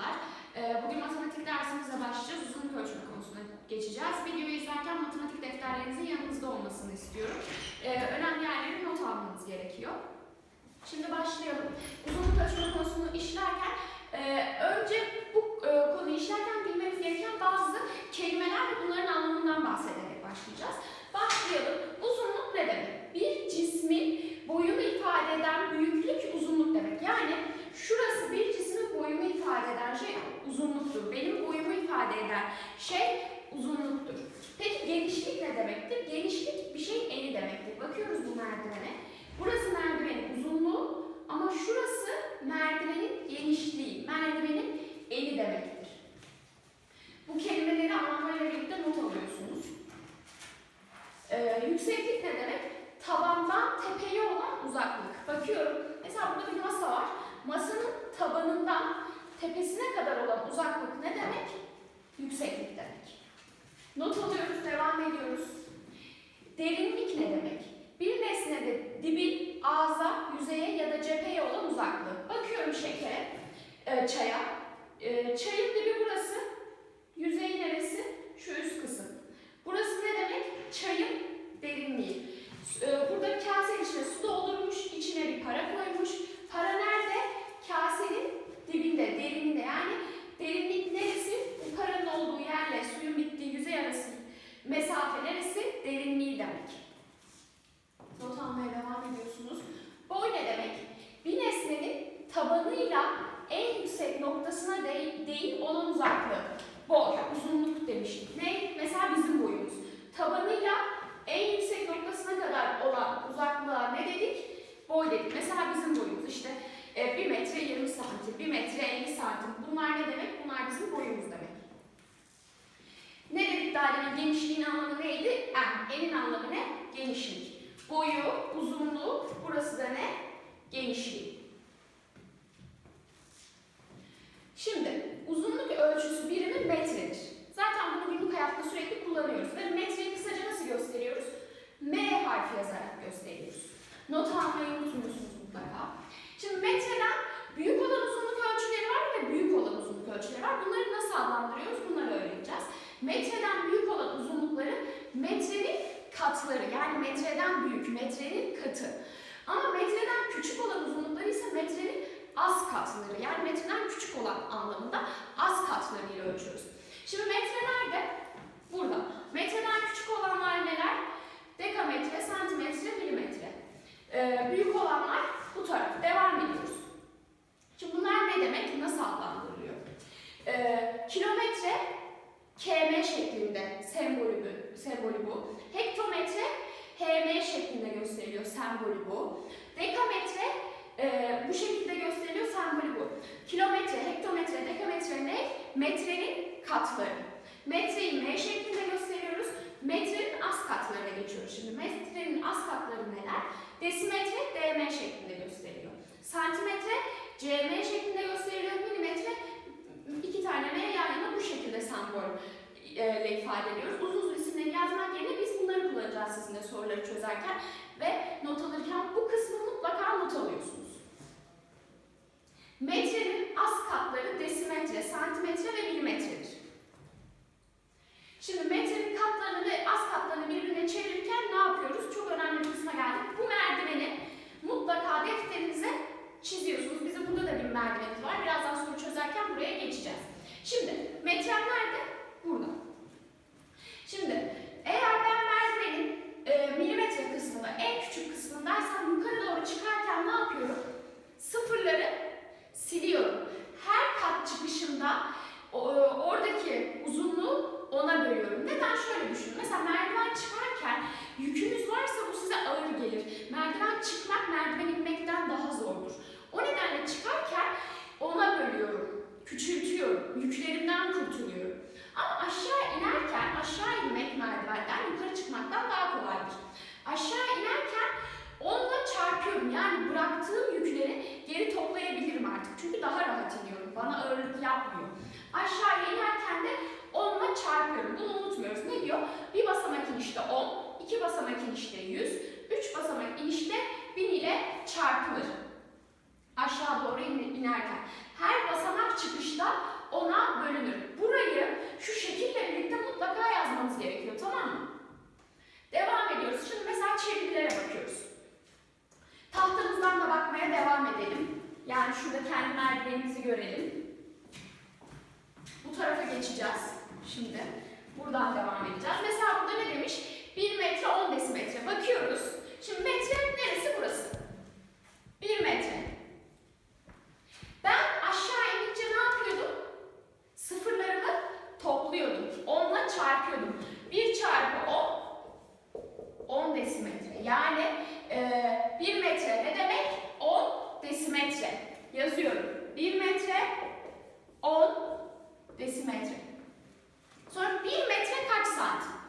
çocuklar. Ee, Bugün matematik dersimize başlayacağız. Uzunluk ölçme konusuna geçeceğiz. Videoyu izlerken matematik defterlerinizin yanınızda olmasını istiyorum. Ee, Önemli yerleri not almanız gerekiyor. Şimdi başlayalım. Uzunluk ölçme konusunu işlerken e, önce bu e, konuyu işlerken bilmemiz gereken bazı kelimeler ve bunların anlamından bahsederek başlayacağız. Başlayalım. Uzunluk ne demek? Bir cismin boyunu ifade eden büyüklük uzunluk demek. Yani şurası bir cismin boyunu ifade eden şey uzunluktur. Benim boyumu eden şey uzunluktur. Peki genişlik ne demektir? Genişlik bir şeyin eni demektir. Bakıyoruz bu merdivene. Burası merdivenin uzunluğu ama şurası merdivenin genişliği, merdivenin eni demektir. Bu kelimeleri anlamlarıyla birlikte not alıyorsunuz. Ee, yükseklik ne demek? Tabandan tepeye olan uzaklık. Bakıyorum. Mesela burada bir masa var. Masanın tabanından tepesine kadar olan uzaklık ne demek? Yükseklik demek. Not alıyoruz, devam ediyoruz. Derinlik ne demek? Bir nesnede dibin ağza, yüzeye ya da cepheye olan uzaklığı. Bakıyorum şekere, e, çaya. E, çayın dibi burası. Yüzeyi neresi? Şu üst kısım. Burası ne demek? Çayın derinliği. E, burada bir kasenin içine su doldurmuş, içine bir para koymuş. Para nerede? Kasenin dibinde, derininde. Yani derinlik neresi? Bu paranın olduğu yerle suyun bittiği yüzey arası mesafe neresi? Derinliği demek. Not almaya devam ediyorsunuz. Boy ne demek? Bir nesnenin tabanıyla en yüksek noktasına değil, değil olan uzaklığı. Boy, uzunluk demiştik. Ne? Mesela bizim boyumuz. Tabanıyla en yüksek noktasına kadar olan uzaklığa ne dedik? Boy dedik. Mesela bizim boyumuz işte e, 1 metre 20 santim, 1 metre 50 santim. Bunlar ne demek? Bunlar bizim boyumuz demek. Ne dedik daha demin? Genişliğin anlamı neydi? En. Enin anlamı ne? Genişlik. Boyu, uzunluğu, burası da ne? Genişliği. Şimdi uzunluk ölçüsü birimi metredir. Zaten bunu günlük hayatta sürekli kullanıyoruz ve metreyi kısaca nasıl gösteriyoruz? M harfi yazarak gösteriyoruz. Not almayı unutmuyorsunuz mutlaka. Şimdi metreden büyük olan uzunluk ölçüleri var ve büyük olan uzunluk ölçüleri var. Bunları nasıl adlandırıyoruz? Bunları öğreneceğiz. Metreden büyük olan uzunlukları metrenin katları yani metreden büyük, metrenin katı. Ama metreden küçük olan uzunlukları ise metrenin az katları yani metreden küçük olan anlamında az katlarıyla ölçüyoruz. Şimdi metre nerede? Burada. Metreden küçük olanlar neler? Dekametre, santimetre, milimetre. Ee, büyük olanlar bu taraf. Devam ediyoruz. Şimdi bunlar ne demek? Nasıl adlandırılıyor? Ee, kilometre km şeklinde sembolü bu. Sembolü bu. Hektometre hm şeklinde gösteriliyor sembolü bu. Dekametre e, bu şekilde gösteriliyor sembolü bu. Kilometre, hektometre, dekametre ne? Metrenin katları. Metreyi m şeklinde gösteriyoruz. Metrenin az katlarına geçiyoruz şimdi. Metrenin az katları neler? Desimetre dm şeklinde gösteriliyor. Santimetre cm şeklinde gösteriliyor. Milimetre iki tane m yan yana bu şekilde sembol ile ifade ediyoruz. Uzun uzun isimleri yazmak yerine biz bunları kullanacağız sizinle soruları çözerken not alırken Yani bıraktığım yükleri geri toplayabilirim artık. Çünkü daha rahat iniyorum. Bana ağırlık yapmıyor. Aşağıya inerken de 10'la çarpıyorum. Bunu unutmuyoruz. Ne diyor? Bir basamak inişte 10, iki basamak inişte 100, üç basamak inişte 1000 ile çarpılır. Aşağı doğru inerken. Her basamak çıkışta 10'a bölünür. Burayı şu şekille birlikte mutlaka yazmamız gerekiyor. Tamam mı? Devam ediyoruz. Şimdi mesela çevirilere bakıyoruz. Şurada kendi merdivenimizi görelim. Bu tarafa geçeceğiz şimdi. Buradan devam edeceğiz. Mesela burada ne demiş? 1 metre 10 desimetre. Bakıyoruz. Şimdi metre neresi burası? 1 metre. Ben aşağı inince ne yapıyordum? Sıfırlarımı topluyordum. 10'la çarpıyordum. 1 çarpı 10 10 desimetre. Yani e, 1 metre ne demek? 10 desimetre. Yazıyorum. 1 metre 10 desimetre. Sonra 1 metre kaç santim?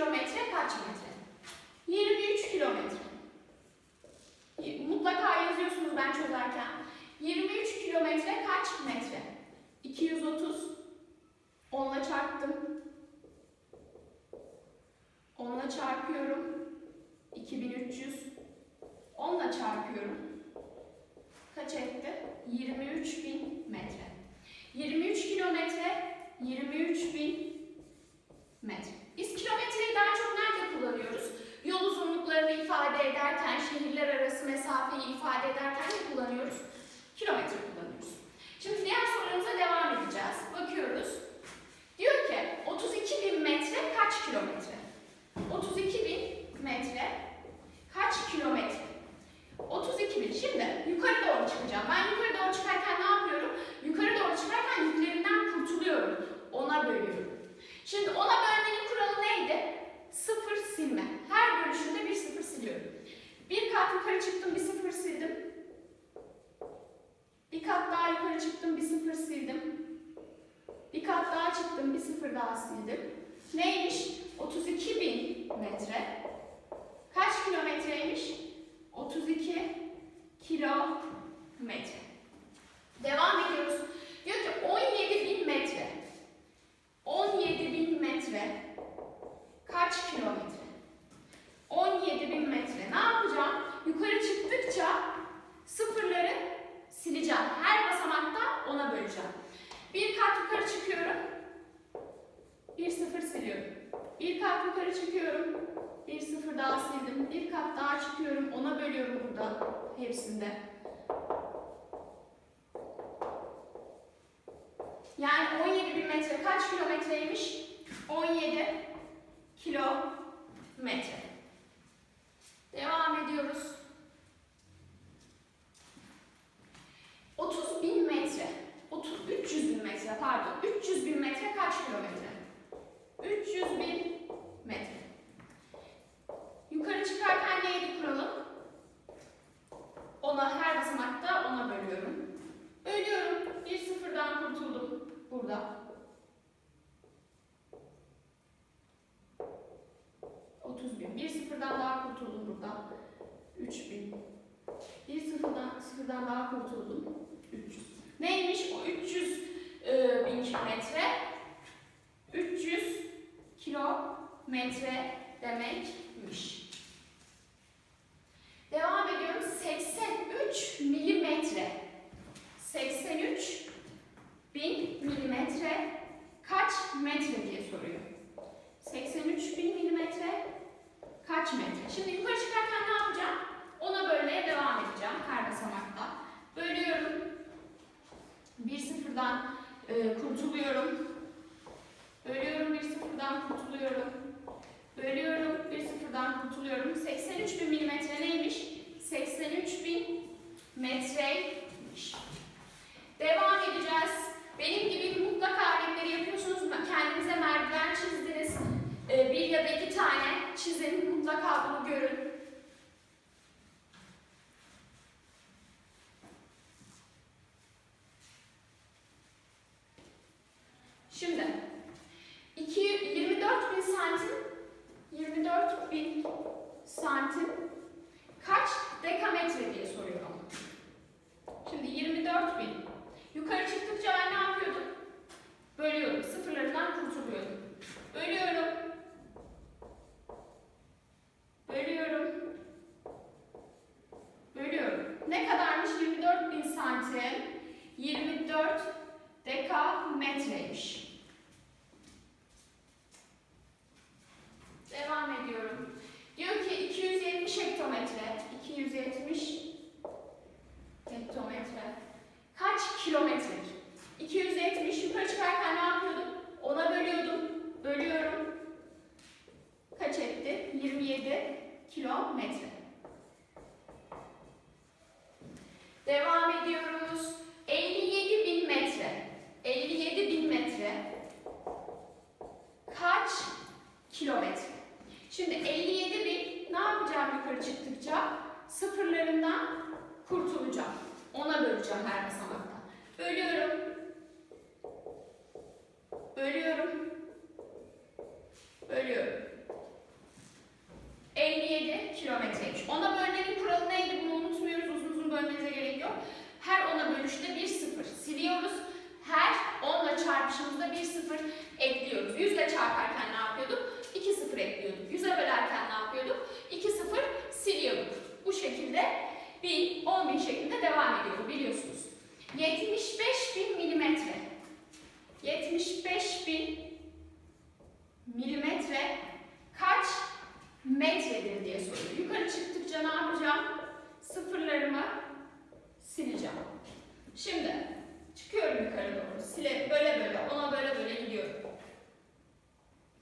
Kilometre kaç metre? 23 kilometre. Mutlaka yazıyorsunuz ben çözerken. 23 kilometre kaç metre? 230. 10'la çarptım. 10'la çarpıyorum. 2300. 10'la çarpıyorum. Kaç etti? 23.000 metre. 23 kilometre 23.000 metre. Biz kilometreyi daha çok nerede kullanıyoruz? Yol uzunluklarını ifade ederken, şehirler arası mesafeyi ifade ederken kat yukarı çıktım bir sıfır sildim. Bir kat daha yukarı çıktım bir sıfır sildim. Bir kat daha çıktım bir sıfır daha sildim. Neymiş? 32 bin metre. Kaç kilometreymiş? 32 kilometre. Devam ediyoruz. Diyor ki 17 bin metre. 17 bin metre. Kaç kilometre? 17 bin hepsinde. Yani 17 bin metre kaç kilometreymiş? 17 kilometre. sıfırdan daha kurtuldum. 300. Neymiş o 300 e, bin kilometre? 300 kilometre demekmiş. Devam ediyorum. 83 milimetre. 83 bin milimetre kaç metre diye soruyor. 83 bin milimetre kaç metre? Şimdi yukarı çıkarken ne yapacağım? Ona böyle devam edeceğim. Kardeşim. 24 dekametreymiş. Devam ediyorum. Diyor ki 270 hektometre, 270 hektometre kaç kilometredir? 270 yukarı çıkarken ne yapıyordum? 10'a bölüyordum. Bölüyorum. Kaç etti? 27 kilometre. Devam ediyoruz. 57 চা কারখানা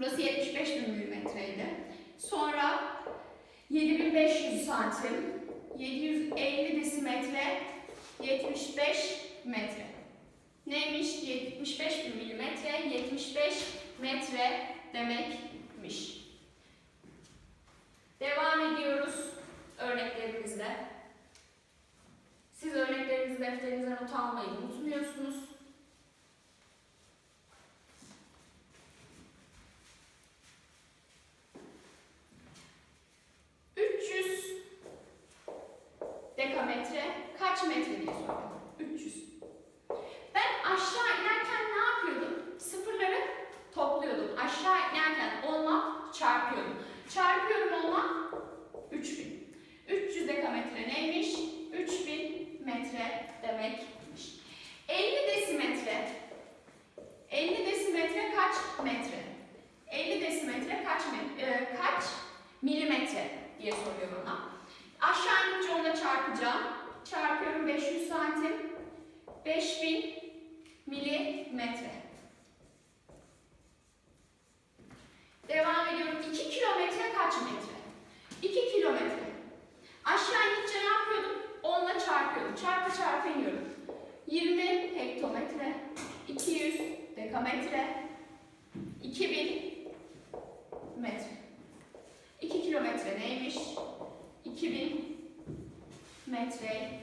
Burası 75 milimetreydi. Sonra 7500 santim, 750 desimetre, 75 metre. Neymiş? 75 milimetre, 75 metre demekmiş. Devam ediyoruz örneklerimizle. Siz örneklerinizi defterinize not almayı unutmuyorsunuz. Milimetre diye soruyor bana. Aşağı inince onunla çarpacağım. Çarpıyorum 500 santim. 5000 milimetre. Devam ediyorum. 2 kilometre kaç metre? 2 kilometre. Aşağı inince ne yapıyordum? 10'la çarpıyordum. Çarpı çarpı iniyorum. 20 hektometre, 200 dekametre, 2000 today